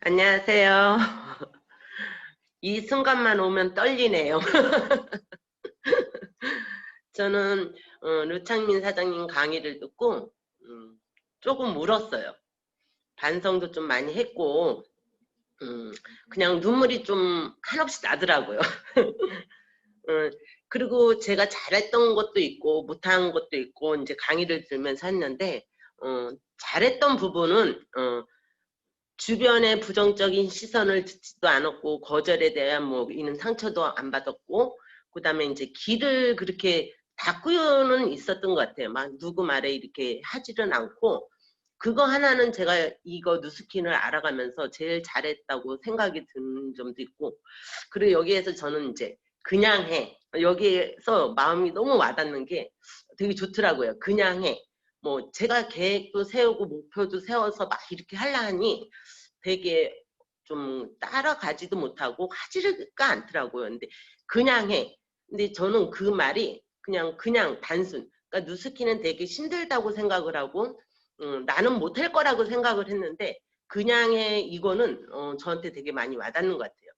안녕하세요. 이 순간만 오면 떨리네요. 저는 어, 류창민 사장님 강의를 듣고 음, 조금 울었어요. 반성도 좀 많이 했고 음, 그냥 눈물이 좀 한없이 나더라고요. 음, 그리고 제가 잘했던 것도 있고 못한 것도 있고 이제 강의를 들으면서 했는데 어, 잘했던 부분은 어, 주변의 부정적인 시선을 듣지도 않았고 거절에 대한 뭐 이는 상처도 안 받았고 그 다음에 이제 길을 그렇게 닫고는 있었던 것 같아요. 막 누구 말에 이렇게 하지는 않고 그거 하나는 제가 이거 누스킨을 알아가면서 제일 잘했다고 생각이 드는 점도 있고 그리고 여기에서 저는 이제 그냥 해 여기에서 마음이 너무 와닿는 게 되게 좋더라고요. 그냥 해. 뭐 제가 계획도 세우고 목표도 세워서 막 이렇게 하려 하니 되게 좀 따라가지도 못하고 하지가 않더라고요. 근데 그냥 해. 근데 저는 그 말이 그냥 그냥 단순. 그러니까 누스키는 되게 힘들다고 생각을 하고 음, 나는 못할 거라고 생각을 했는데 그냥 해 이거는 어, 저한테 되게 많이 와닿는 것 같아요.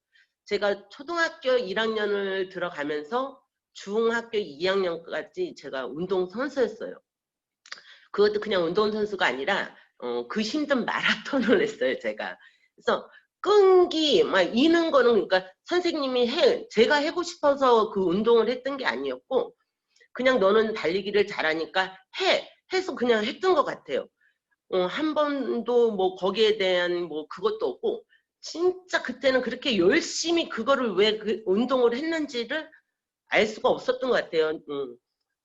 제가 초등학교 1학년을 들어가면서 중학교 2학년까지 제가 운동선수였어요. 그것도 그냥 운동 선수가 아니라 어, 그 힘든 마라톤을 했어요, 제가. 그래서 끈기, 막 이는 거는 그러니까 선생님이 해, 제가 하고 싶어서 그 운동을 했던 게 아니었고 그냥 너는 달리기를 잘하니까 해, 해서 그냥 했던 것 같아요. 어, 한 번도 뭐 거기에 대한 뭐 그것도 없고 진짜 그때는 그렇게 열심히 그거를 왜 그 운동을 했는지를 알 수가 없었던 것 같아요. 음.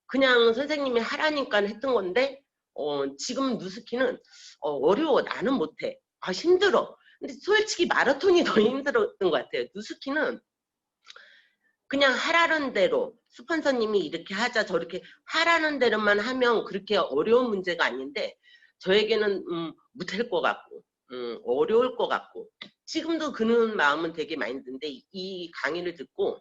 그냥 선생님이 하라니까 했던 건데 어, 지금 누스키는 어, 려워. 나는 못해. 아 힘들어. 근데 솔직히 마라톤이 더 힘들었던 것 같아요. 누스키는 그냥 하라는 대로 스폰서님이 이렇게 하자 저렇게 하라는 대로만 하면 그렇게 어려운 문제가 아닌데 저에게는 음, 못할 것 같고 음, 어려울 것 같고. 지금도 그는 마음은 되게 많이 드는데 이 강의를 듣고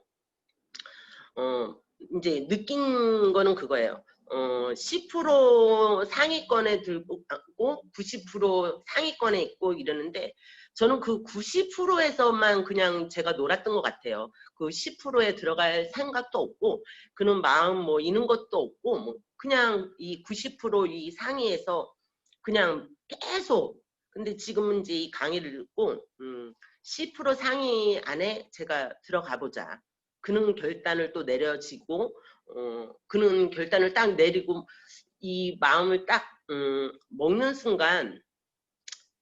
어, 이제 느낀 거는 그거예요. 어, 10% 상위권에 들고 90% 상위권에 있고 이러는데 저는 그 90%에서만 그냥 제가 놀았던 것 같아요. 그 10%에 들어갈 생각도 없고 그는 마음 뭐 이는 것도 없고 뭐 그냥 이 90%이 상위에서 그냥 계속 근데 지금은 이제 이 강의를 듣고 음, 10% 상위 안에 제가 들어가 보자. 그는 결단을 또 내려지고 어, 그는 결단을 딱 내리고 이 마음을 딱 음, 먹는 순간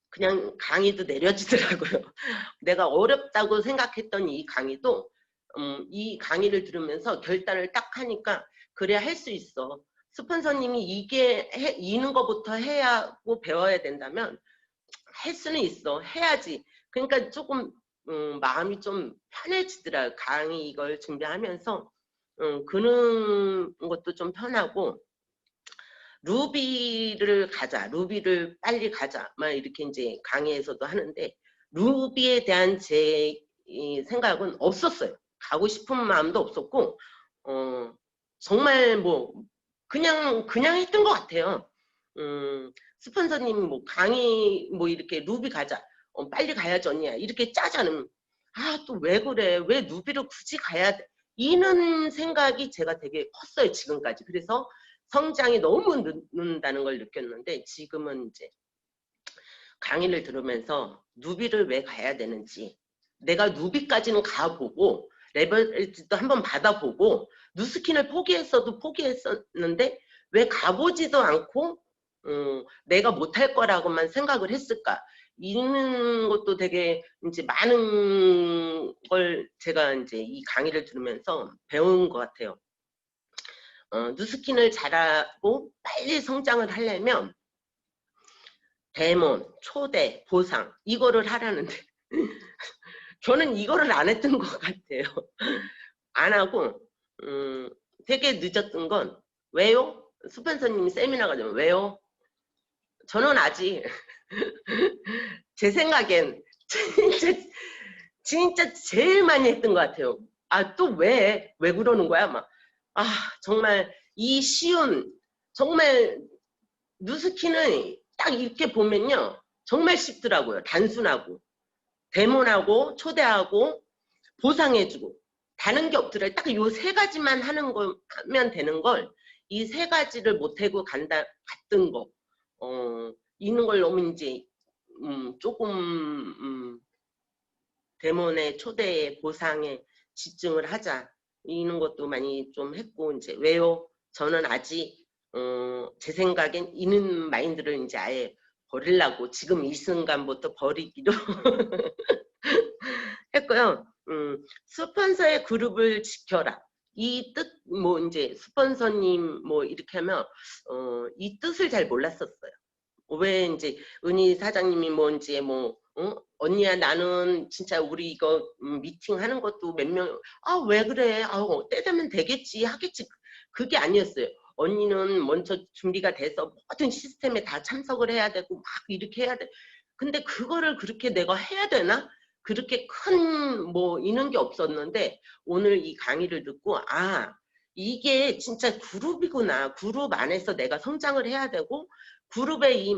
그냥 강의도 내려지더라고요. 내가 어렵다고 생각했던 이 강의도 음, 이 강의를 들으면서 결단을 딱 하니까 그래야 할 수 있어. 스폰서님이 이게 해, 이는 것부터 해야 하고 배워야 된다면 할 수는 있어. 해야지. 그러니까 조금 음, 마음이 좀 편해지더라. 강의 이걸 준비하면서 음, 그는 것도 좀 편하고 루비를 가자, 루비를 빨리 가자, 막 이렇게 이제 강의에서도 하는데 루비에 대한 제 생각은 없었어요. 가고 싶은 마음도 없었고 어, 정말 뭐 그냥 그냥 했던 것 같아요. 음, 스폰서님 뭐 강의 뭐 이렇게 루비 가자, 어, 빨리 가야지 언니야 이렇게 짜자는 아 또 왜 그래 왜 루비를 굳이 가야 돼 이는 생각이 제가 되게 컸어요 지금까지. 그래서 성장이 너무 늦는다는 걸 느꼈는데 지금은 이제 강의를 들으면서 누비를 왜 가야 되는지 내가 누비까지는 가보고 레벨도 한번 받아보고 누스킨을 포기했어도 포기했었는데 왜 가보지도 않고 음, 내가 못할 거라고만 생각을 했을까 읽는 것도 되게 이제 많은 걸 제가 이제 이 강의를 들으면서 배운 것 같아요. 어, 누스킨을 잘하고 빨리 성장을 하려면 데몬, 초대, 보상 이거를 하라는데 저는 이거를 안 했던 것 같아요. 안 하고 음, 되게 늦었던 건 왜요? 수펜서님이 세미나 가지면 왜요? 저는 아직 제 생각엔 진짜 진짜 제일 많이 했던 것 같아요. 아또 왜? 왜 그러는 거야? 막. 아 정말 이 쉬운 정말 누스키는 딱 이렇게 보면요. 정말 쉽더라고요. 단순하고. 대문하고 초대하고 보상해주고 다른 게 없더라. 딱요 세 가지만 하는 거 하면 되는 걸 이 세 가지를 못하고 간다 갔던 거 어, 있는 걸 너무 이제 음, 조금 음, 대문의 초대에 보상에 집중을 하자 이런 것도 많이 좀 했고 이제 왜요? 저는 아직 어, 제 생각엔 이는 마인드를 이제 아예 버리려고 지금 이 순간부터 버리기로 했고요. 음, 스폰서의 그룹을 지켜라. 이 뜻, 뭐, 이제, 스폰서님, 뭐, 이렇게 하면, 어, 이 뜻을 잘 몰랐었어요. 왜, 이제, 은희 사장님이 뭐, 이제, 뭐, 어? 언니야, 나는 진짜 우리 이거 음, 미팅 하는 것도 몇 명, 아, 왜 그래? 아, 때 되면 되겠지, 하겠지. 그게 아니었어요. 언니는 먼저 준비가 돼서 모든 시스템에 다 참석을 해야 되고, 막 이렇게 해야 돼. 근데 그거를 그렇게 내가 해야 되나? 그렇게 큰 뭐 이런 게 없었는데 오늘 이 강의를 듣고 아 이게 진짜 그룹이구나. 그룹 안에서 내가 성장을 해야 되고 그룹에 이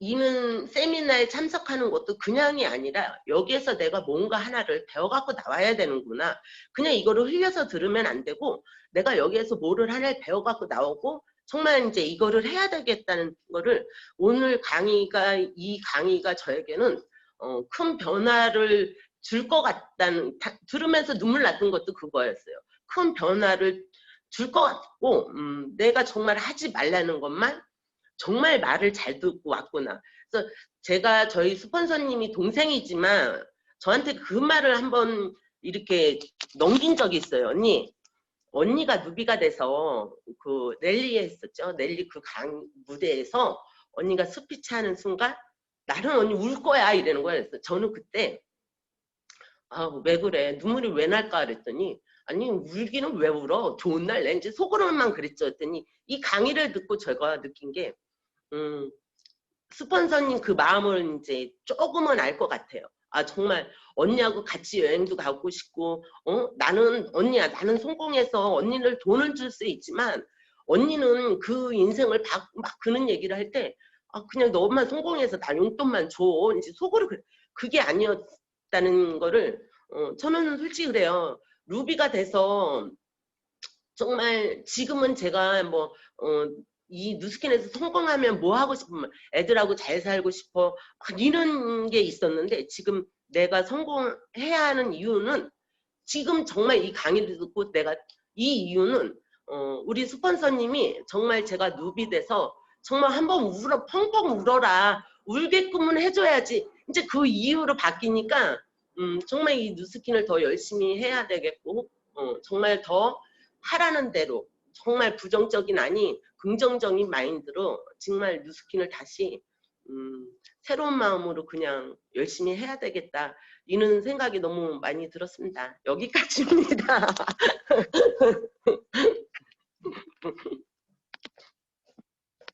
이는 세미나에 참석하는 것도 그냥이 아니라 여기에서 내가 뭔가 하나를 배워갖고 나와야 되는구나. 그냥 이거를 흘려서 들으면 안 되고 내가 여기에서 뭐를 하나를 배워갖고 나오고 정말 이제 이거를 해야 되겠다는 거를 오늘 강의가 이 강의가 저에게는 어, 큰 변화를 줄 것 같다는 다, 들으면서 눈물 났던 것도 그거였어요. 큰 변화를 줄 것 같고 음, 내가 정말 하지 말라는 것만 정말 말을 잘 듣고 왔구나. 그래서 제가 저희 스폰서님이 동생이지만 저한테 그 말을 한번 이렇게 넘긴 적이 있어요. 언니, 언니가 누비가 돼서 그 랠리에 했었죠. 랠리 그 강 무대에서 언니가 스피치 하는 순간 나는 언니 울 거야 이러는 거예요. 그래서 저는 그때 아 왜 그래? 눈물이 왜 날까? 그랬더니 아니 울기는 왜 울어? 좋은 날 낸지 속으로만 그랬죠. 했더니 이 강의를 듣고 제가 느낀 게 음, 스폰서님 그 마음을 이제 조금은 알 것 같아요. 아 정말 언니하고 같이 여행도 가고 싶고 어? 나는 언니야 나는 성공해서 언니를 돈을 줄 수 있지만 언니는 그 인생을 막, 막 그런 얘기를 할 때 아, 그냥 너만 성공해서 나 용돈만 줘. 이제 속으로 그, 그게 아니었다는 거를 어, 저는 솔직히 그래요. 루비가 돼서 정말 지금은 제가 뭐 어, 이 뉴스킨에서 성공하면 뭐 하고 싶으면 애들하고 잘 살고 싶어. 막 이런 게 있었는데 지금 내가 성공해야 하는 이유는 지금 정말 이 강의를 듣고 내가 이 이유는 어, 우리 스폰서님이 정말 제가 누비 돼서 정말 한번 울어 펑펑 울어라 울게끔은 해줘야지 이제 그 이유로 바뀌니까 음, 정말 이 뉴스킨을 더 열심히 해야 되겠고 어, 정말 더 하라는 대로 정말 부정적인 아니 긍정적인 마인드로 정말 뉴스킨을 다시 음, 새로운 마음으로 그냥 열심히 해야 되겠다 이런 생각이 너무 많이 들었습니다. 여기까지입니다.